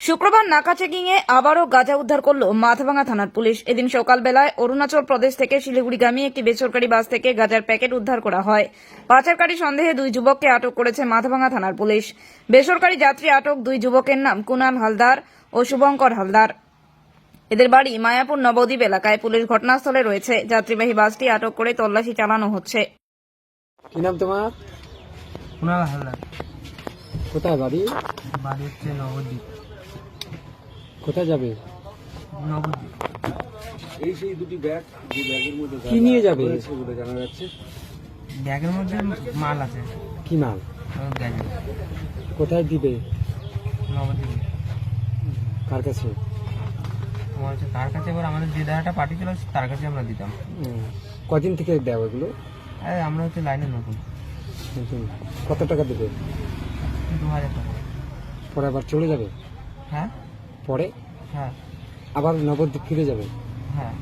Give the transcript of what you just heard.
শুক্রবার নাকা চেকিং এ আবারও গাঁজা উদ্ধার করল মাথাভাঙা থানার পুলিশ। এদিন সকালবেলায় অরুণাচল প্রদেশ থেকে শিলিগুড়িগামী একটি বেসরকারি বাস থেকে গাঁজার প্যাকেট উদ্ধার করা হয়। পাচারকারী সন্দেহে দুই যুবককে আটক করেছে মাথাভাঙা থানার পুলিশ। বেসরকারি যাত্রী আটক দুই যুবকের নাম কুনাল হালদার ও শুভঙ্কর হালদার। এদের বাড়ি মায়াপুর নবদ্বীপ এলাকায় পুলিশ ঘটনাস্থলে রয়েছে। যাত্রীবাহী বাসটি আটক করে তল্লাশি চালানো হচ্ছে। কি নাম তোমার? কুণাল হালদার। কোথায় বাড়ি? বাড়ি হচ্ছে নবদ্বীপ। কোথায় যাবে? নবদ্বীপ। এই সেই দুটি ব্যাগ যে ব্যাগের মধ্যে কি নিয়ে যাবে? বলে জানা যাচ্ছে। ব্যাগের মধ্যে মাল আছে। কি মাল? গ্যাজেট কোথায় দিবে? নবদ্বীপে। কার কাছে? তোমার হচ্ছে তার কাছে এবার আমাদের যে দাদাটা পার্টি ছিল তার কাছে আমরা দিতাম। কদিন থেকে দেও এগুলো? আরে আমরা হচ্ছে লাইনে নতুন। নতুন। কত টাকা দেবে? দু হাজার টাকা। পরে আবার চলে যাবে? হ্যাঁ। পরে? হ্যাঁ। আবার নগদ ফিরে যাবে? হ্যাঁ।